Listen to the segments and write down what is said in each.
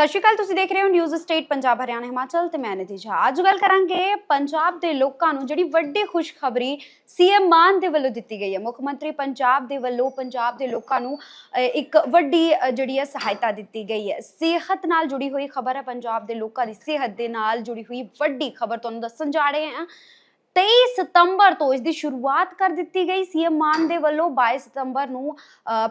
ਸਤਿ ਸ਼੍ਰੀ ਅਕਾਲ ਤੁਸੀਂ ਦੇਖ ਰਹੇ ਹੋ ਨਿਊਜ਼ ਸਟੇਟ ਪੰਜਾਬ ਹਰਿਆਣਾ ਹਿਮਾਚਲ ਤੇ ਮੈਂ ਨਿਧੀ ਝਾ ਅੱਜ ਗੱਲ ਕਰਾਂਗੇ ਪੰਜਾਬ ਦੇ ਲੋਕਾਂ ਨੂੰ ਜਿਹੜੀ ਵੱਡੀ ਖੁਸ਼ਖਬਰੀ ਸੀਐਮ ਮਾਨ ਦੇ ਵੱਲੋਂ ਦਿੱਤੀ ਗਈ ਹੈ। ਮੁੱਖ ਮੰਤਰੀ ਪੰਜਾਬ ਦੇ ਵੱਲੋਂ ਪੰਜਾਬ ਦੇ ਲੋਕਾਂ ਨੂੰ ਅਹ, ਇੱਕ ਵੱਡੀ ਜਿਹੜੀ ਹੈ ਸਹਾਇਤਾ ਦਿੱਤੀ ਗਈ ਹੈ। ਸਿਹਤ ਨਾਲ ਜੁੜੀ ਹੋਈ ਖਬਰ ਹੈ। ਪੰਜਾਬ ਦੇ ਲੋਕਾਂ ਦੀ ਸਿਹਤ ਦੇ ਨਾਲ ਜੁੜੀ ਹੋਈ ਵੱਡੀ ਖਬਰ ਤੁਹਾਨੂੰ ਦੱਸਣ ਜਾ ਰਹੇ ਹਾਂ। 23 ਸਤੰਬਰ ਤੋਂ ਇਸ ਦੀ ਸ਼ੁਰੂਆਤ ਕਰ ਦਿੱਤੀ ਗਈ। ਸੀਐਮ ਮਾਨ ਦੇ ਵੱਲੋਂ 22 ਸਤੰਬਰ ਨੂੰ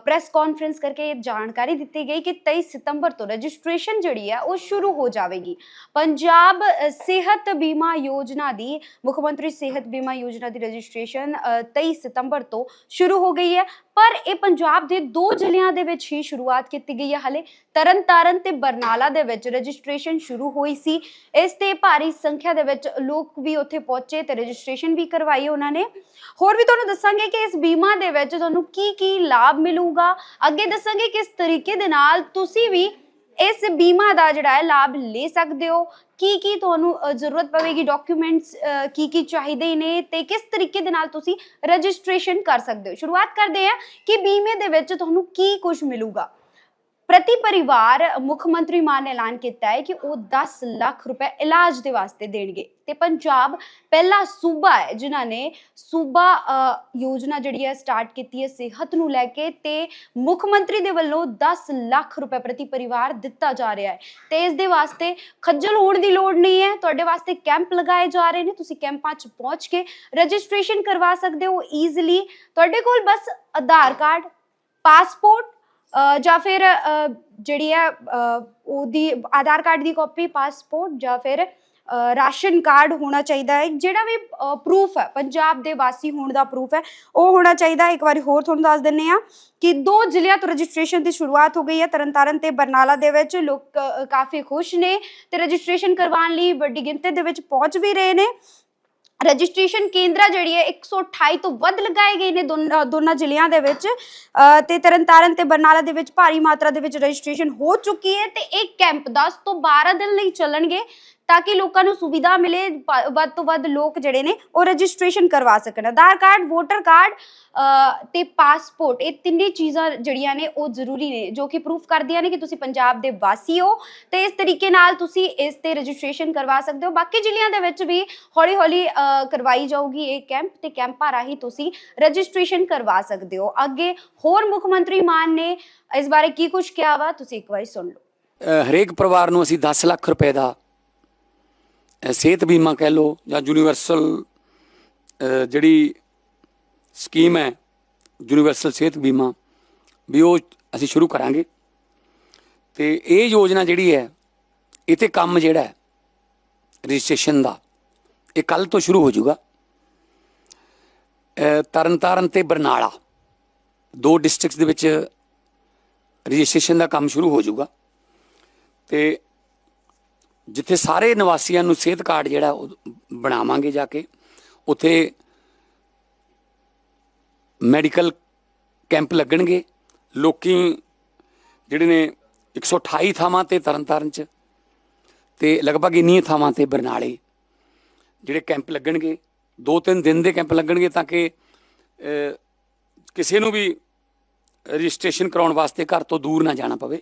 ਪ੍ਰੈਸ ਕਾਨਫਰੰਸ ਕਰਕੇ ਇਹ ਜਾਣਕਾਰੀ ਦਿੱਤੀ ਗਈ ਕਿ 23 ਸਤੰਬਰ ਤੋਂ ਰਜਿਸਟ੍ਰੇਸ਼ਨ ਜਿਹੜੀ ਹੈ ਉਹ ਸ਼ੁਰੂ ਹੋ ਜਾਵੇਗੀ। ਪੰਜਾਬ ਸਿਹਤ ਬੀਮਾ ਯੋਜਨਾ ਦੀ ਮੁੱਖ ਮੰਤਰੀ ਸਿਹਤ ਬੀਮਾ ਯੋਜਨਾ ਦੀ ਰਜਿਸਟ੍ਰੇਸ਼ਨ ਅ, 23 ਸਤੰਬਰ ਤੋਂ ਸ਼ੁਰੂ ਹੋ ਗਈ ਹੈ। ਪਰ ਇਹ ਪੰਜਾਬ ਦੇ ਦੋ ਜ਼ਿਲ੍ਹਿਆਂ ਦੇ ਵਿੱਚ ਹੀ ਸ਼ੁਰੂਆਤ ਕੀਤੀ ਗਈ ਹੈ। ਹਲੇ ਤਰਨਤਾਰਨ ਤੇ ਬਰਨਾਲਾ ਦੇ ਵਿੱਚ ਰਜਿਸਟ੍ਰੇਸ਼ਨ ਸ਼ੁਰੂ ਹੋਈ ਸੀ। ਇਸ ਤੇ ਭਾਰੀ ਸੰਖਿਆ ਦੇ ਵਿੱਚ ਲੋਕ ਵੀ ਉੱਥੇ ਪਹੁੰਚੇ ਤੇ ਰਜਿਸਟ੍ਰੇਸ਼ਨ ਵੀ ਕਰਵਾਈ ਉਹਨਾਂ ਨੇ। ਹੋਰ ਵੀ ਤੁਹਾਨੂੰ ਦੱਸਾਂਗੇ ਕਿ ਇਸ ਬੀਮਾ ਦੇ ਵਿੱਚ ਤੁਹਾਨੂੰ ਕੀ ਕੀ ਲਾਭ ਮਿਲੂਗਾ। ਅੱਗੇ ਦੱਸਾਂਗੇ ਕਿਸ ਤਰੀਕੇ ਦੇ ਨਾਲ ਤੁਸੀਂ ਵੀ ਇਸ ਬੀਮਾ ਦਾ ਜਿਹੜਾ ਹੈ ਲਾਭ ਲੈ ਸਕਦੇ ਹੋ? ਕੀ ਕੀ ਤੁਹਾਨੂੰ ਜ਼ਰੂਰਤ ਪਵੇਗੀ? ਡਾਕੂਮੈਂਟਸ ਕੀ ਕੀ ਚਾਹੀਦੇ ਨੇ ਤੇ ਕਿਸ ਤਰੀਕੇ ਦੇ ਨਾਲ ਤੁਸੀਂ ਰਜਿਸਟ੍ਰੇਸ਼ਨ ਕਰ ਸਕਦੇ ਹੋ? ਸ਼ੁਰੂਆਤ ਕਰਦੇ ਆ ਕਿ ਬੀਮੇ ਦੇ ਵਿੱਚ ਤੁਹਾਨੂੰ ਕੀ ਕੁਝ ਮਿਲੂਗਾ। ਪ੍ਰਤੀ ਪਰਿਵਾਰ ਮੁੱਖ ਮੰਤਰੀ ਮਾਨ ਨੇ ਐਲਾਨ ਕੀਤਾ ਹੈ ਕਿ ਉਹ 10 ਲੱਖ ਰੁਪਏ ਇਲਾਜ ਦੇ ਵਾਸਤੇ ਦੇਣਗੇ। ਤੇ ਪੰਜਾਬ ਪਹਿਲਾ ਸੂਬਾ ਹੈ ਜਿਨ੍ਹਾਂ ਨੇ ਸੂਬਾ ਯੋਜਨਾ ਜਿਹੜੀ ਹੈ ਸਟਾਰਟ ਕੀਤੀ ਹੈ ਸਿਹਤ ਨੂੰ ਲੈ ਕੇ ਤੇ ਮੁੱਖ ਮੰਤਰੀ ਦੇ ਵੱਲੋਂ 10 ਲੱਖ ਰੁਪਏ ਪ੍ਰਤੀ ਪਰਿਵਾਰ ਦਿੱਤਾ ਜਾ ਰਿਹਾ ਹੈ। ਤੇ ਇਸ ਦੇ ਵਾਸਤੇ ਖੱਜਲ ਹੋਣ ਦੀ ਲੋੜ ਨਹੀਂ ਹੈ। ਤੁਹਾਡੇ ਵਾਸਤੇ ਕੈਂਪ ਲਗਾਏ ਜਾ ਰਹੇ ਨੇ। ਤੁਸੀਂ ਕੈਂਪਾਂ 'ਚ ਪਹੁੰਚ ਕੇ ਰਜਿਸਟ੍ਰੇਸ਼ਨ ਕਰਵਾ ਸਕਦੇ ਹੋ ਈਜ਼ੀਲੀ ਤੁਹਾਡੇ ਕੋਲ ਬਸ ਆਧਾਰ ਕਾਰਡ, ਪਾਸਪੋਰਟ ਜਾਂ ਫਿਰ ਜਿਹੜੀ ਹੈ ਉਹਦੀ ਆਧਾਰ ਕਾਰਡ ਦੀ ਕਾਪੀ, ਪਾਸਪੋਰਟ ਜਾਂ ਫਿਰ ਰਾਸ਼ਨ ਕਾਰਡ ਹੋਣਾ ਚਾਹੀਦਾ ਹੈ। ਜਿਹੜਾ ਵੀ ਪ੍ਰੂਫ ਹੈ, ਪੰਜਾਬ ਦੇ ਵਾਸੀ ਹੋਣ ਦਾ ਪ੍ਰੂਫ ਹੈ, ਉਹ ਹੋਣਾ ਚਾਹੀਦਾ ਇੱਕ ਵਾਰੀ ਹੋਰ ਤੁਹਾਨੂੰ ਦੱਸ ਦਿੰਨੇ ਆ ਕਿ ਦੋ ਜ਼ਿਲ੍ਹਿਆਂ ਤੋਂ ਰਜਿਸਟ੍ਰੇਸ਼ਨ ਦੀ ਸ਼ੁਰੂਆਤ ਹੋ ਗਈ ਹੈ, ਤਰਨਤਾਰਨ ਤੇ ਬਰਨਾਲਾ ਦੇ ਵਿੱਚ। ਲੋਕ ਕਾਫੀ ਖੁਸ਼ ਨੇ ਤੇ ਰਜਿਸਟ੍ਰੇਸ਼ਨ ਕਰਵਾਉਣ ਲਈ ਵੱਡੀ ਗਿਣਤੀ ਦੇ ਵਿੱਚ ਪਹੁੰਚ ਵੀ ਰਹੇ ਨੇ। ਰਜਿਸਟ੍ਰੇਸ਼ਨ ਕੇਂਦਰਾਂ ਜਿਹੜੀ ਹੈ 128 ਤੋਂ ਵੱਧ ਲਗਾਏ ਗਏ ਨੇ ਦੋਨ- ਦੋਨਾਂ ਜ਼ਿਲ੍ਹਿਆਂ ਦੇ ਵਿੱਚ। ਅ, ਤੇ ਤਰਨਤਾਰਨ ਤੇ ਬਰਨਾਲਾ ਦੇ ਵਿੱਚ ਭਾਰੀ ਮਾਤਰਾ ਦੇ ਵਿੱਚ ਰਜਿਸਟ੍ਰੇਸ਼ਨ ਹੋ ਚੁੱਕੀ ਹੈ ਤੇ ਇਹ ਕੈਂਪ 10 ਤੋਂ 12 ਦਿਨ ਲਈ ਚੱਲਣਗੇ। ਤਾਂ ਕਿ ਲੋਕਾਂ ਨੂੰ ਸੁਵਿਧਾ ਮਿਲੇ ਪ- ਵੱਧ ਤੋਂ ਵੱਧ ਲੋਕ ਜਿਹੜੇ ਨੇ ਉਹ ਰਜਿਸਟ੍ਰੇਸ਼ਨ ਕਰਵਾ ਸਕਣ। ਆਧਾਰ ਕਾਰਡ ਵੋਟਰ ਕਾਰਡ ਅ, ਤੇ ਪਾਸਪੋਰਟ ਇਹ ਤਿੰਨੇ ਚੀਜ਼ਾਂ ਜਿਹੜੀਆਂ ਨੇ ਉਹ ਜ਼ਰੂਰੀ ਨੇ ਜੋ ਕਿ ਪ੍ਰੂਫ ਕਰਦੀਆਂ ਨੇ ਕਿ ਤੁਸੀਂ ਪੰਜਾਬ ਦੇ ਵਾਸੀ ਹੋ ਤੇ ਇਸ ਤਰੀਕੇ ਨਾਲ ਤੁਸੀਂ ਇਸ ਤੇ ਰਜਿਸਟ੍ਰੇਸ਼ਨ ਕਰਵਾ ਸਕਦੇ ਹੋ। ਬਾਕੀ ਜ਼ਿਲ੍ਹਿਆਂ ਦੇ ਵਿੱਚ ਵੀ ਹੌਲੀ ਹੌਲੀ ਅ, ਕਰਵਾਈ ਜਾਊਗੀ ਇਹ ਕੈਂਪ ਤੇ ਕੈਂਪਾਂ ਰਾਹੀਂ ਤੁਸੀਂ ਰਜਿਸਟ੍ਰੇਸ਼ਨ ਕਰਵਾ ਸਕਦੇ ਹੋ। ਅੱਗੇ ਹੋਰ ਮੁੱਖ ਮੰਤਰੀ ਮਾਨ ਨੇ ਇਸ ਬਾਰੇ ਕੀ ਕੁਝ ਕਿਹਾ ਵਾ ਤੁਸੀਂ ਇੱਕ ਵਾਰੀ ਸੁਣ ਲਓ। ਅ, ਹਰੇਕ ਪਰਿਵਾਰ ਨੂੰ ਅਸੀਂ 10 ਲੱਖ ਰੁਪਏ ਦਾ ਸਿਹਤ ਬੀਮਾ ਕਹਿ ਲਓ ਜਾਂ ਯੂਨੀਵਰਸਲ ਜਿਹੜੀ ਸਕੀਮ ਹੈ ਯੂਨੀਵਰਸਲ ਸਿਹਤ ਬੀਮਾ ਵੀ ਉਹ ਅਸੀਂ ਸ਼ੁਰੂ ਕਰਾਂਗੇ। ਤੇ ਇਹ ਯੋਜਨਾ ਜਿਹੜੀ ਹੈ ਇਹ ਤੇ ਕੰਮ ਜਿਹੜਾ ਹੈ ਰਜਿਸਟ੍ਰੇਸ਼ਨ ਦਾ ਇਹ ਕੱਲ ਤੋਂ ਸ਼ੁਰੂ ਹੋ ਜਾਊਗਾ। ਅ, ਤਰਨਤਾਰਨ ਤੇ ਬਰਨਾਲਾ ਦੋ ਡਿਸਟ੍ਰਿਕਟਸ ਦੇ ਵਿੱਚ ਰਜਿਸਟ੍ਰੇਸ਼ਨ ਦਾ ਕੰਮ ਸ਼ੁਰੂ ਹੋ ਜਾਊਗਾ। ਤੇ ਜਿੱਥੇ ਸਾਰੇ ਨਿਵਾਸੀਆਂ ਨੂੰ ਸਿਹਤ ਕਾਰਡ ਜਿਹੜਾ ਉਹ ਬਣਾਵਾਂਗੇ ਜਾ ਕੇ, ਉੱਥੇ ਮੈਡੀਕਲ ਕੈਂਪ ਲੱਗਣਗੇ। ਲੋਕੀ ਜਿਹੜੇ ਨੇ 128 ਥਾਵਾਂ ਤੇ ਤਰਨਤਾਰਨ ਚ ਤੇ ਲਗਭਗ ਇੰਨੀਆਂ ਥਾਵਾਂ ਤੇ ਬਰਨਾਲੇ ਜਿਹੜੇ ਕੈਂਪ ਲੱਗਣਗੇ। ਦੋ ਤਿੰਨ ਦਿਨ ਦੇ ਕੈਂਪ ਲੱਗਣਗੇ ਤਾਂ ਕਿ ਕਿਸੇ ਨੂੰ ਵੀ ਰਜਿਸਟ੍ਰੇਸ਼ਨ ਕਰਾਉਣ ਵਾਸਤੇ ਘਰ ਤੋਂ ਦੂਰ ਨਾ ਜਾਣਾ ਪਵੇ।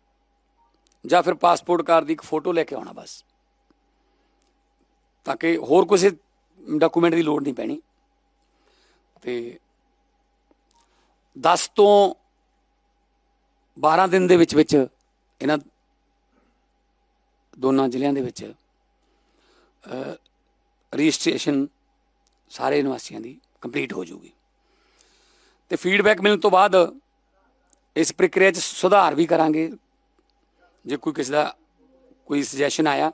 ਜਾਂ ਫਿਰ ਪਾਸਪੋਰਟ ਕਾਰਡ ਦੀ ਇੱਕ ਫੋਟੋ ਲੈ ਕੇ ਆਉਣਾ ਬਸ। ਤਾਂ ਕਿ ਹੋਰ ਕਿਸੇ ਡਾਕੂਮੈਂਟ ਦੀ ਲੋੜ ਨਹੀਂ ਪੈਣੀ। ਤੇ 10 ਤੋਂ 12 ਦਿਨ ਦੇ ਵਿੱਚ ਵਿੱਚ ਇਹਨਾਂ ਦੋਨਾਂ ਜ਼ਿਲ੍ਹਿਆਂ ਦੇ ਵਿੱਚ ਰਜਿਸਟ੍ਰੇਸ਼ਨ ਸਾਰੇ ਨਿਵਾਸੀਆਂ ਦੀ ਕੰਪਲੀਟ ਹੋ ਜਾਊਗੀ। ਤੇ ਫੀਡਬੈਕ ਮਿਲਣ ਤੋਂ ਬਾਅਦ ਇਸ ਪ੍ਰਕਿਰਿਆ 'ਚ ਸੁਧਾਰ ਵੀ ਕਰਾਂਗੇ। ਜੇ ਕੋਈ ਕਿਸੇ ਦਾ ਕੋਈ ਸੁਜੈਸ਼ਨ ਆਇਆ,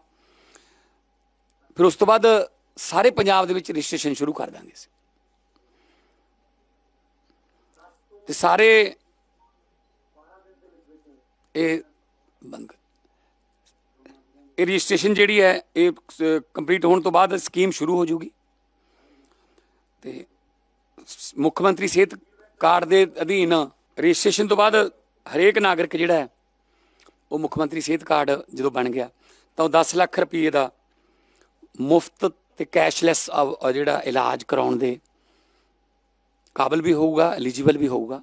ਫਿਰ ਉਸ ਤੋਂ ਬਾਅਦ ਸਾਰੇ ਪੰਜਾਬ ਦੇ ਵਿੱਚ ਰਜਿਸਟ੍ਰੇਸ਼ਨ ਸ਼ੁਰੂ ਕਰ ਦਾਂਗੇ ਅਸੀਂ। ਤੇ ਸਾਰੇ ਇਹ ਬੰਦ ਇਹ ਰਜਿਸਟ੍ਰੇਸ਼ਨ ਜਿਹੜੀ ਹੈ, ਇਹ ਕੰਪਲੀਟ ਹੋਣ ਤੋਂ ਬਾਅਦ ਸਕੀਮ ਸ਼ੁਰੂ ਹੋ ਜੂਗੀ। ਤੇ ਮੁੱਖ ਮੰਤਰੀ ਸਿਹਤ ਕਾਰਡ ਦੇ ਅਧੀਨ ਰਜਿਸਟ੍ਰੇਸ਼ਨ ਤੋਂ ਬਾਅਦ ਹਰੇਕ ਨਾਗਰਿਕ ਜਿਹੜਾ ਹੈ ਉਹ ਮੁੱਖ ਮੰਤਰੀ ਸਿਹਤ ਕਾਰਡ ਜਦੋਂ ਬਣ ਗਿਆ, ਤਾਂ ਉਹ 10 ਲੱਖ ਰੁਪਏ ਦਾ ਮੁਫਤ ਤੇ ਕੈਸ਼ਲੈਸ ਜਿਹੜਾ ਇਲਾਜ ਕਰਾਉਣ ਦੇ ਕਾਬਲ ਵੀ ਹੋਊਗਾ, ਐਲੀਜੀਬਲ ਵੀ ਹੋਊਗਾ।